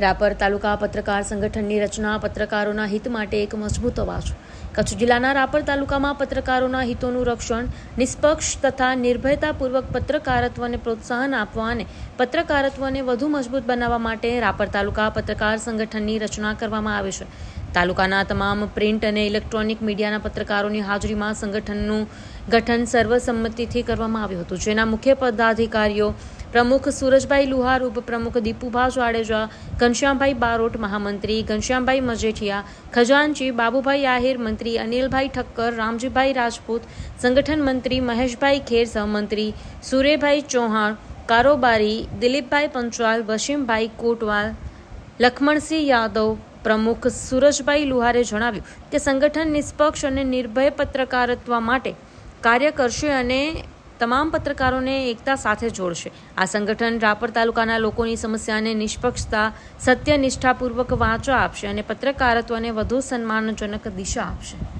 રાપર તાલુકા પત્રકાર સંગઠનની રચના પત્રકારોના હિત માટે એક મજબૂત અવાજ. કચ્છ જિલ્લાના રાપર તાલુકામાં પત્રકારોના હિતોનું રક્ષણ, નિષ્પક્ષ તથા નિર્ભયતાપૂર્વક પત્રકારત્વને પ્રોત્સાહન આપવા અને પત્રકારત્વને વધુ મજબૂત બનાવવા માટે રાપર તાલુકા પત્રકાર સંગઠનની રચના કરવામાં આવે છે. તાલુકાના તમામ પ્રિન્ટ અને ઇલેક્ટ્રોનિક મીડિયાના પત્રકારોની હાજરીમાં સંગઠનનું ગઠન સર્વસંમતિથી કરવામાં આવ્યું હતું, જેના મુખ્ય પદાધિકારીઓ પ્રમુખ સુરજભાઈ લુહાર, ઉપપ્રમુખ દીપુભા જાડેજા, ઘનશ્યામભાઈ બારોટ, મહામંત્રી ઘનશ્યામભાઈ મજેઠિયા, ખજાનચી બાબુભાઈ આહિર, મંત્રી અનિલભાઈ ઠક્કર, રામજીભાઈ રાજપૂત, સંગઠન મંત્રી મહેશભાઈ ખેર, સહમંત્રી સુરેભાઈ ચૌહાણ, કારોબારી દિલીપભાઈ પંચાલ, વસીમભાઈ કોટવાલ, લખમણસિંહ યાદવ, પ્રમુખ સુરજભાઈ લુહારે જણાવ્યું કે સંગઠન નિષ્પક્ષ અને નિર્ભય પત્રકારત્વ માટે કાર્ય કરશે અને તમામ પત્રકારોને એકતા સાથે જોડશે. આ સંગઠન રાપર તાલુકાના લોકોની સમસ્યાને નિષ્પક્ષતા સત્ય નિષ્ઠાપૂર્વક વાંચો આપશે અને પત્રકારત્વને વધુ સન્માનજનક દિશા આપશે.